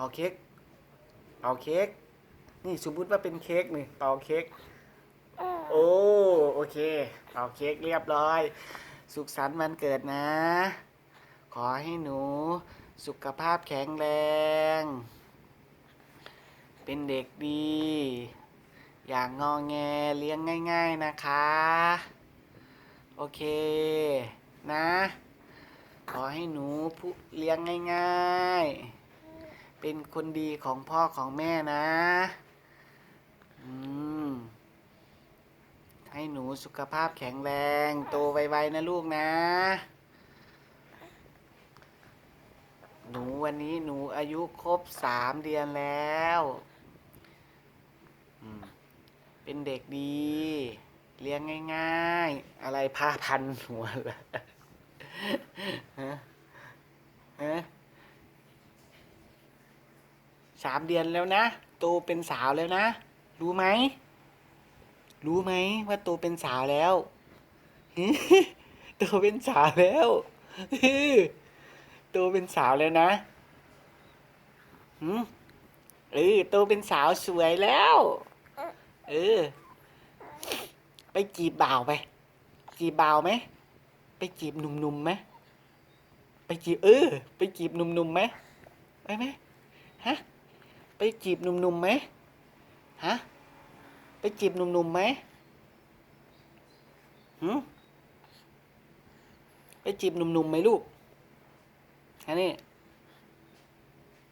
เป่าเค้กเป่าเค้กนี่สมมติว่าเป็นเค้กนี่เป่าเค้กโอ้โอเคเป่าเค้กเรียบร้อย สุขสันต์วันเกิดนะ ขอให้หนู สุขภาพแข็งแรง เป็นเด็กดี อย่างงอแงเลี้ยงง่าย ๆนะคะ โอเคนะ ขอให้หนูผู้เลี้ยงง่าย ๆ เป็นคนดีของพ่อของแม่นะอืมให้หนูสุขภาพแข็งแรง โตไวๆนะลูกนะ หนูวันนี้หนูอายุครบสามเดือนแล้วอืมเป็นเด็กดี เลี้ยงง่ายๆ อะไรผ้าพันหัวละฮะฮะ สามเดือนแล้วนะ โตเป็นสาวแล้วนะ รู้ไหม รู้ไหมว่าโตเป็นสาวแล้วโตเป็นสาวแล้วโตเป็นสาวแล้วนะหืมเออโตเป็นสาวสวยแล้ว เออ ไปจีบบ่าวไป จีบบ่าวไหม ไปจีบหนุ่มๆไหมไปจีบเออ ไปจีบหนุ่มๆไหมไปไหมฮะ ไปจีบหนุ่มๆไหมฮะไปจีบหนุ่มๆไหมหืมไปจีบหนุ่มๆไหมลูกอันนี้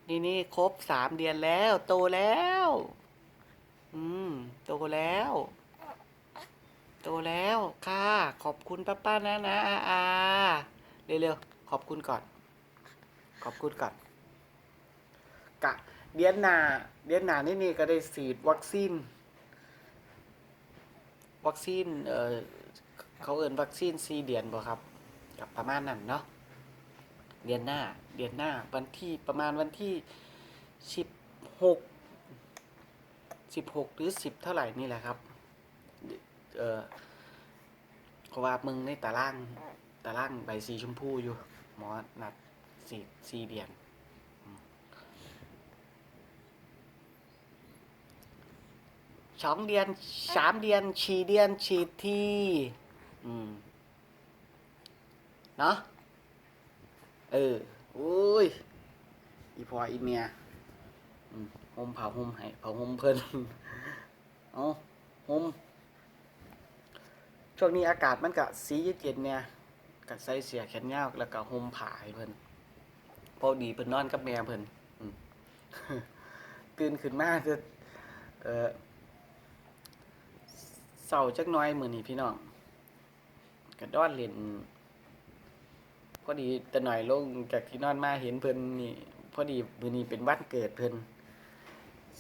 นี่นี่ครบสามเดือนแล้ว โตแล้ว อืม โตแล้ว โตแล้วค่ะ ขอบคุณป้าป้านะนะอาอาเร็วๆขอบคุณก่อน ขอบคุณก่อนกะ เดือนหน้าเดือนหน้านี่นี่ก็ได้ฉีดวัคซีน วัคซีนเอ่อเขาเอิ้นวัคซีนซีเดือนบ่ครับกับประมาณนั้นเนาะเดือนหน้าเดือนหน้าวันที่ประมาณวันที่สิบหกสิบหกหรือสิบเท่าไหร่นี่แหละครับ เออเพราะว่ามึงในตารางตารางใบสีชมพูอยู่ หมอนัดสี่สี่เดือนอืม สองเดือนสามเดือนฉีเดือนฉีดทีอืมเนาะเออโอ้ยอีพออีเมียอืมห่มผ้าห่มให้ผ้าห่มเพิ่นเอาห่มช่วงนี้อากาศมันก็สีเย็นๆเนี่ยก็ใส่เสื้อแขนยาวแล้วก็ห่มผ้าให้เพิ่นพอดีเพิ่นนอนกับแม่เพิ่นอืมตื่นขึ้นมาจะเออ เศร้าจักหน้อยมือนี้พี่น้องก็ดอนเล่นพอดีแต่หน่อยลงจากที่นอนมาเห็นเพิ่นนี่พอดีมือนี้เป็นวันเกิดเพิ่น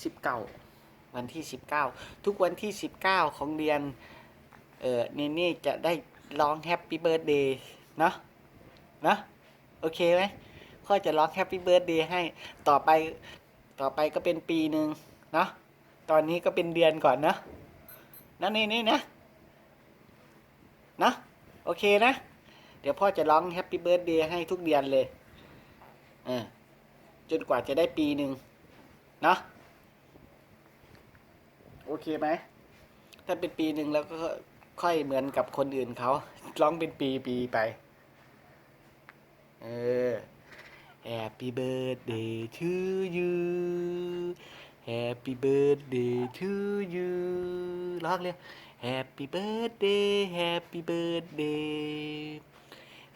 สิบเก้าวันที่สิบเก้าทุกวันที่สิบเก้าของเดือนเอ่อเนเน่จะได้ร้องแฮปปี้เบิร์ดเดย์เนาะเนาะโอเคไหมพ่อจะร้องแฮปปี้เบิร์ดเดย์ให้ต่อไปต่อไปก็เป็นปีหนึ่งเนาะตอนนี้ก็เป็นเดือนก่อนเนาะ นั่นนี่นี่นะเนาะโอเคนะ เดี๋ยวพ่อจะร้องแฮปปี้เบิร์ดเดย์ให้ทุกเดือนเลยเออจนกว่าจะได้ปีหนึ่งนะโอเคไหมถ้าเป็นปีหนึ่งแล้วก็ค่อยเหมือนกับคนอื่นเขาร้องเป็นปีปีไป เออ Happy birthday to you Happy birthday to you ร้องเร็ว Happy birthday Happy birthday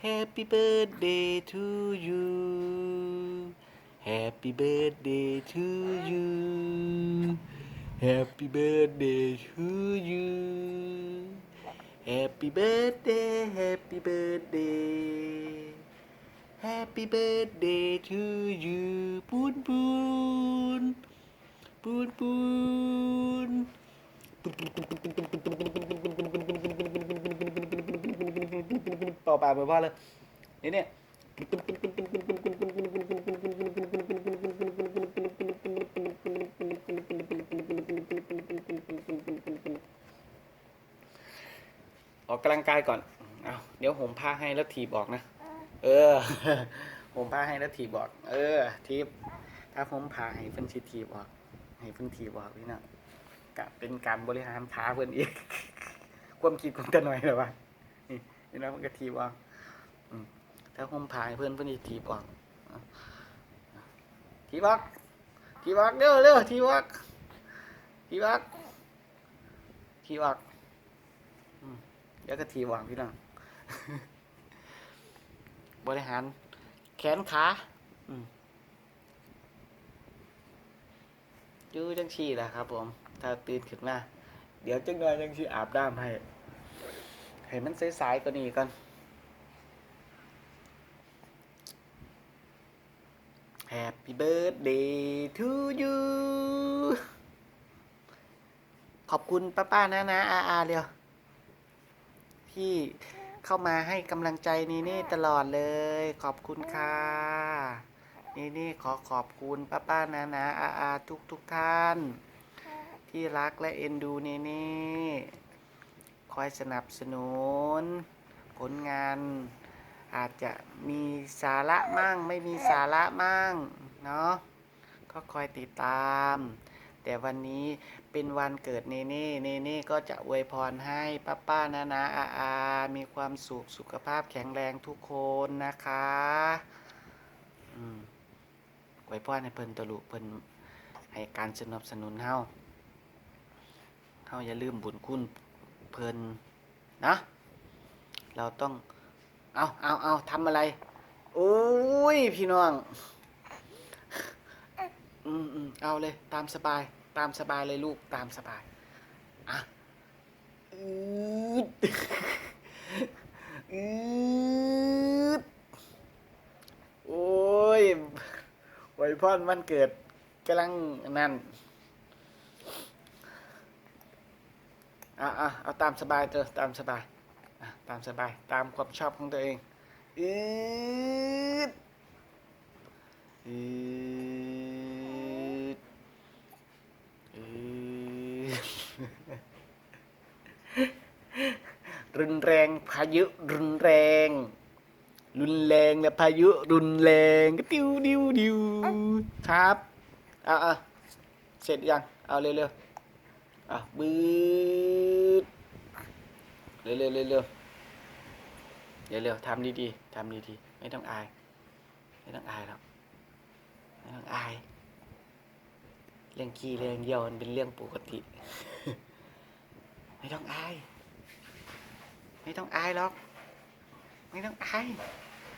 Happy birthday to you Happy birthday to you Happy birthday to you Happy birthday Happy birthday Happy birthday to you ปูนปูน ปูนปูนเป่าปากเหมือนพ่อเลยนี่เนี่ยออกกำลังกายก่อน เอาเดี๋ยวผมพาให้แล้วถีบออกนะ เออผมพาให้แล้วถีบออก เออทีบ ถ้าผมพาให้เพิ่นสิทีบออก ให้เพิ่นทีบอกพี่น้องกะเป็นการบริหารขาเพิ่อนอีกความคิดของตาหน่อยหรอวะนี่นี่นะมันก็ทีบอกถ้าผมพาให้เพิ่อนเพิ่อนทีบอกทีบอกทีบอกเร็วเร็วทีบอกทีบอกทีบอกอืมเดี๋ยวก็ทีบออกพี่น้องบริหารแขนขาอืม อยู่จังชีแหละครับ ผม ถ้าตื่นขึ้นมาเดี๋ยวจังหน่อยจังชีอาบน้ำให้ให้มันใสๆกว่านี้ก่อน Happy birthday to you ขอบคุณป้าป้าๆนะนะอาอาเร็วที่เข้ามาให้กำลังใจนี่นี่ตลอดเลย ขอบคุณค่ะ นี่นี่ขอขอบคุณป้าป้าๆนะนะอาอาทุกทุกๆท่าน ที่รักและเอ็นดูนี่นี่คอยสนับสนุน ผลงาน อาจจะมีสาระมั่ง ไม่มีสาระมั่ง เนาะก็คอยติดตาม แต่วันนี้เป็นวันเกิดเนเน่เนเน่ก็จะอวยพรให้ป้าป้านานาอาอา มีความสุขสุขภาพแข็งแรงทุกคนนะคะ อืมอ วยพรให้เพิ่นตวลุเพิ่นให้การสนับสนุนเฮาเฮาอย่าลืมบุญคุณเพิ่นนะ เราต้องเอาเอาเอาทำอะไร โอ้ย พี่น้อง อืมอืมเอาเลย ตามสบาย ตามสบายเลยลูก ตามสบาย อะอืด อืดโอ้ยไวย พรวันเกิดกำลังนั่นอะอะเอาตามสบายเถอตามสบายอะตามสบายตามความชอบของตัวเองอืดอืดอืดรุนแรงพายุรุนแรง รุนแรงและพายุรุนแรงติวดิวดิวครับอะอะเสร็จยังเอาเร็วๆอะบืดเร็วๆเร็วๆเร็วๆเร็วๆทำดีๆทำดีๆไม่ต้องอาย ไม่ต้องอายหรอกไม่ต้องอาย เรื่องขี้เรื่องเยี่ยวมันเป็นเรื่องปกติ ไม่ต้องอาย ไม่ต้องอายหรอก ไม่ต้องอาย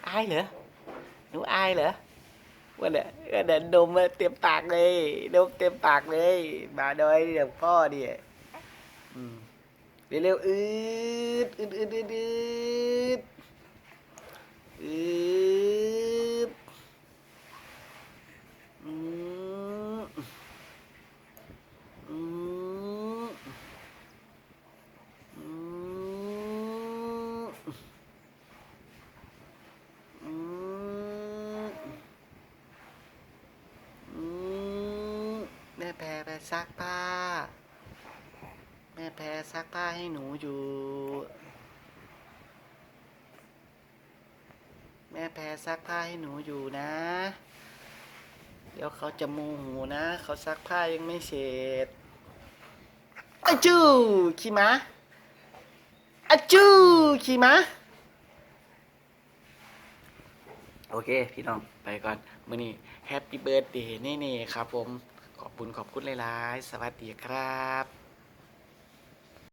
อายเหรอหนูอายเหรอว่าเดี๋ยวว่าเดินดมเต็มปากเลยดมเต็มปากเลยมาโดยเดี๋ยวพ่อดิอืมเร็วๆอืดอืดอืดอืดอืดอืมอืมอืม อืมอืมแม่แพรไป ซักผ้า แม่แพรซักผ้าให้หนูอยู่ แม่แพรซักผ้าให้หนูอยู่นะ เดี๋ยวเขาจะโมโหนะ เขาซักผ้ายังไม่เสร็จอะจูขี่ม้าอะจูขี่ม้าโอเค พี่น้อง ไปก่อน มื้อนี้แฮปปี้เบิร์ดเดย์เน่ๆครับผม บคุณขอบคุณหลาย ๆ สวัสดีครับ